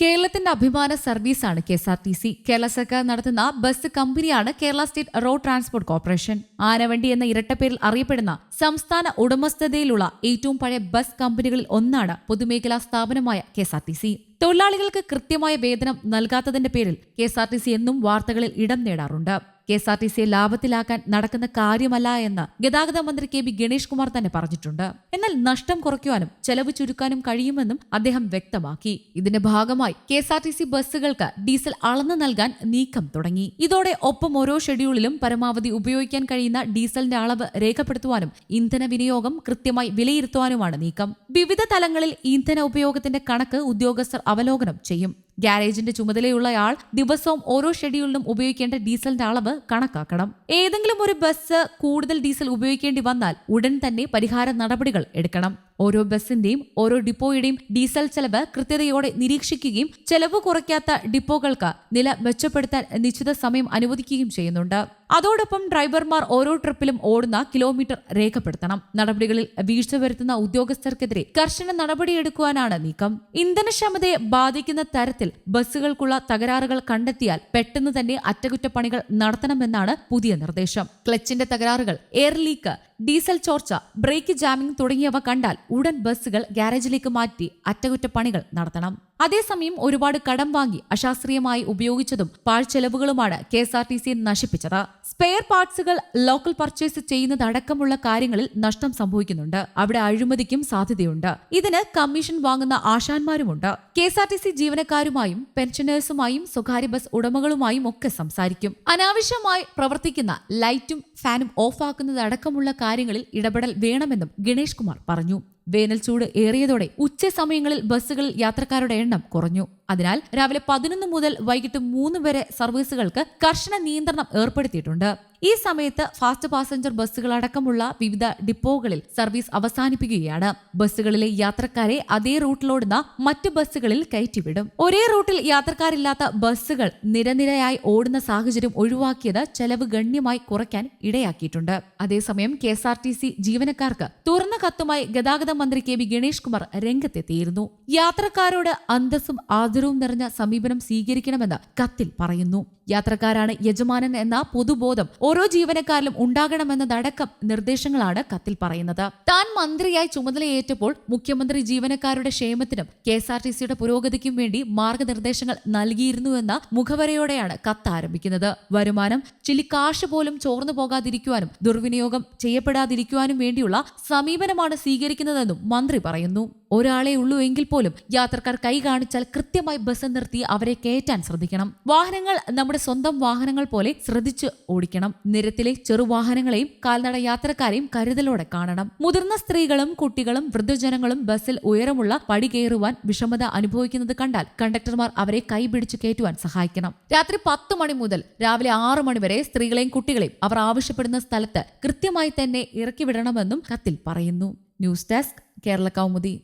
കേരളത്തിന്റെ അഭിമാന സർവീസാണ് K S R T C. Kerala സർക്കാർ നടത്തുന്ന ബസ് കമ്പനിയാണ് Kerala state road transport corporation. ആനവണ്ടി എന്ന ഇരട്ടപ്പേരിൽ അറിയപ്പെടുന്ന സംസ്ഥാന ഉടമസ്ഥതയിലുള്ള ഏറ്റവും പഴയ ബസ് കമ്പനികളിൽ ഒന്നാണ് പൊതുമേഖലാ സ്ഥാപനമായ K S R T C. തൊഴിലാളികൾക്ക് കൃത്യമായ വേതനം നൽകാത്തതിന്റെ പേരിൽ K S R T C എന്നും വാർത്തകളിൽ ഇടം നേടാറുണ്ട്. കെ എസ് ആർ ടി സിയെ ലാഭത്തിലാക്കാൻ നടക്കുന്ന കാര്യമല്ല എന്ന് ഗതാഗത മന്ത്രി കെ ബി ഗണേഷ് കുമാർ തന്നെ പറഞ്ഞിട്ടുണ്ട്. എന്നാൽ നഷ്ടം കുറയ്ക്കുവാനും ചെലവ് ചുരുക്കാനും കഴിയുമെന്നും അദ്ദേഹം വ്യക്തമാക്കി. ഇതിന്റെ ഭാഗമായി K S R T C ബസ്സുകൾക്ക് diesel അളന്നു നൽകാൻ നീക്കം തുടങ്ങി. ഇതോടെ ഒപ്പം ഓരോ ഷെഡ്യൂളിലും പരമാവധി ഉപയോഗിക്കാൻ കഴിയുന്ന ഡീസലിന്റെ അളവ് രേഖപ്പെടുത്തുവാനും ഇന്ധന വിനിയോഗം കൃത്യമായി വിലയിരുത്തുവാനുമാണ് നീക്കം. വിവിധ തലങ്ങളിൽ ഇന്ധന ഉപയോഗത്തിന്റെ കണക്ക് ഉദ്യോഗസ്ഥർ അവലോകനം ചെയ്യും. ഗ്യാരേജിന്റെ ചുമതലയുള്ളയാൾ ദിവസവും ഓരോ ഷെഡ്യൂളിലും ഉപയോഗിക്കേണ്ട ഡീസലിന്റെ അളവ് കണക്കാക്കണം. ഏതെങ്കിലും ഒരു ബസ് കൂടുതൽ ഡീസൽ ഉപയോഗിക്കേണ്ടി വന്നാൽ ഉടൻ തന്നെ പരിഹാര നടപടികൾ എടുക്കണം. ഓരോ ബസിന്റെയും ഓരോ ഡിപ്പോയുടെയും ഡീസൽ ചെലവ് കൃത്യതയോടെ നിരീക്ഷിക്കുകയും ചെലവ് കുറയ്ക്കാത്ത ഡിപ്പോകൾക്ക് നില മെച്ചപ്പെടുത്താൻ നിശ്ചിത സമയം അനുവദിക്കുകയും ചെയ്യുന്നുണ്ട്. അതോടൊപ്പം ഡ്രൈവർമാർ ഓരോ ട്രിപ്പിലും ഓടുന്ന കിലോമീറ്റർ രേഖപ്പെടുത്തണം. നടപടികളിൽ വീഴ്ച വരുത്തുന്ന ഉദ്യോഗസ്ഥർക്കെതിരെ കർശന നടപടിയെടുക്കുവാനാണ് നീക്കം. ഇന്ധനക്ഷമതയെ ബാധിക്കുന്ന തരത്തിൽ ബസ്സുകൾക്കുള്ള തകരാറുകൾ കണ്ടെത്തിയാൽ പെട്ടെന്ന് തന്നെ അറ്റകുറ്റപ്പണികൾ നടത്തണമെന്നാണ് പുതിയ നിർദ്ദേശം. ക്ലച്ചിന്റെ തകരാറുകൾ എയർ ലീക്ക് ഡീസൽ ചോർച്ച ബ്രേക്ക് ജാമിംഗ് തുടങ്ങിയവ കണ്ടാൽ ഉടൻ ബസ്സുകൾ ഗ്യാരേജിലേക്ക് മാറ്റി അറ്റകുറ്റപ്പണികൾ നടത്തണം. അതേസമയം ഒരുപാട് കടം വാങ്ങി അശാസ്ത്രീയമായി ഉപയോഗിച്ചതും പാഴ്ചെലവുകളുമാണ് K S R T C നശിപ്പിച്ചത്. സ്പെയർ പാർട്സുകൾ ലോക്കൽ പർച്ചേസ് ചെയ്യുന്നതടക്കമുള്ള കാര്യങ്ങളിൽ നഷ്ടം സംഭവിക്കുന്നുണ്ട്. അവിടെ അഴിമതിക്കും സാധ്യതയുണ്ട്. ഇതിന് കമ്മീഷൻ വാങ്ങുന്ന ആശാന്മാരുമുണ്ട്. K S R T C ജീവനക്കാരുമായും പെൻഷനേഴ്സുമായും സ്വകാര്യ ബസ് ഉടമകളുമായും ഒക്കെ സംസാരിക്കും. അനാവശ്യമായി പ്രവർത്തിക്കുന്ന ലൈറ്റും ഫാനും ഓഫാക്കുന്നതടക്കമുള്ള കാര്യങ്ങളിൽ ഇടപെടൽ വേണമെന്നും ഗണേഷ് കുമാർ പറഞ്ഞു. വേനൽ ചൂട് ഏറിയതോടെ ഉച്ച സമയങ്ങളിൽ ബസ്സുകളിൽ യാത്രക്കാരുടെ എണ്ണം കുറഞ്ഞു. അതിനാൽ രാവിലെ പതിനൊന്ന് മുതൽ വൈകിട്ട് മൂന്ന് വരെ സർവീസുകൾക്ക് കർശന നിയന്ത്രണം ഏർപ്പെടുത്തിയിട്ടുണ്ട്. ഈ സമയത്ത് ഫാസ്റ്റ് പാസഞ്ചർ ബസ്സുകളടക്കമുള്ള വിവിധ ഡിപ്പോകളിൽ സർവീസ് അവസാനിപ്പിക്കുകയാണ്. ബസ്സുകളിലെ യാത്രക്കാരെ അതേ റൂട്ടിലോടുന്ന മറ്റു ബസ്സുകളിൽ കയറ്റിവിടും. ഒരേ റൂട്ടിൽ യാത്രക്കാരില്ലാത്ത ബസ്സുകൾ നിരനിരയായി ഓടുന്ന സാഹചര്യം ഒഴിവാക്കിയത് ചെലവ് ഗണ്യമായി കുറയ്ക്കാൻ ഇടയാക്കിയിട്ടുണ്ട്. അതേസമയം K S R T C ജീവനക്കാർക്ക് തുറന്ന കത്തുമായി ഗതാഗത മന്ത്രി കെ വി ഗണേഷ് കുമാർ രംഗത്തെത്തിയിരുന്നു. യാത്രക്കാരോട് അന്തസ്സും ആദരവും നിറഞ്ഞ സമീപനം സ്വീകരിക്കണമെന്ന് കത്തിൽ പറയുന്നു. യാത്രക്കാരാണ് യജമാനൻ എന്ന പൊതുബോധം ഓരോ ജീവനക്കാരിലും ഉണ്ടാകണമെന്നതടക്കം നിർദ്ദേശങ്ങളാണ് കത്തിൽ പറയുന്നത്. താൻ മന്ത്രിയായി ചുമതലയേറ്റപ്പോൾ മുഖ്യമന്ത്രി ജീവനക്കാരുടെ ക്ഷേമത്തിനും കെ എസ് ആർ ടി സിയുടെ പുരോഗതിക്കും വേണ്ടി മാർഗനിർദ്ദേശങ്ങൾ നൽകിയിരുന്നുവെന്ന മുഖവരയോടെയാണ് കത്ത് ആരംഭിക്കുന്നത്. വരുമാനം ചിലിക്കാശ് പോലും ചോർന്നു പോകാതിരിക്കുവാനും ദുർവിനിയോഗം ചെയ്യപ്പെടാതിരിക്കുവാനും വേണ്ടിയുള്ള സമീപനമാണ് സ്വീകരിക്കുന്നതെന്നും മന്ത്രി പറയുന്നു. ഒരാളെ ഉള്ളൂ എങ്കിൽ പോലും യാത്രക്കാർ കൈ കാണിച്ചാൽ കൃത്യമായി ബസ് നിർത്തി അവരെ കയറ്റാൻ ശ്രദ്ധിക്കണം. വാഹനങ്ങൾ നമ്മുടെ സ്വന്തം വാഹനങ്ങൾ പോലെ ശ്രദ്ധിച്ച് ഓടിക്കണം. നിരത്തിലെ ചെറുവാഹനങ്ങളെയും കാൽനട യാത്രക്കാരെയും കരുതലോടെ കാണണം. മുതിർന്ന സ്ത്രീകളും കുട്ടികളും വൃദ്ധജനങ്ങളും ബസ്സിൽ ഉയരമുള്ള പടി കയറുവാൻ വിഷമത അനുഭവിക്കുന്നത് കണ്ടാൽ കണ്ടക്ടർമാർ അവരെ കൈപിടിച്ച് കയറ്റുവാൻ സഹായിക്കണം. രാത്രി പത്ത് മണി മുതൽ രാവിലെ ആറു മണി വരെ സ്ത്രീകളെയും കുട്ടികളെയും അവർ ആവശ്യപ്പെടുന്ന സ്ഥലത്ത് കൃത്യമായി തന്നെ ഇറക്കിവിടണമെന്നും കത്തിൽ പറയുന്നു. News desk Kerala Kaumudi.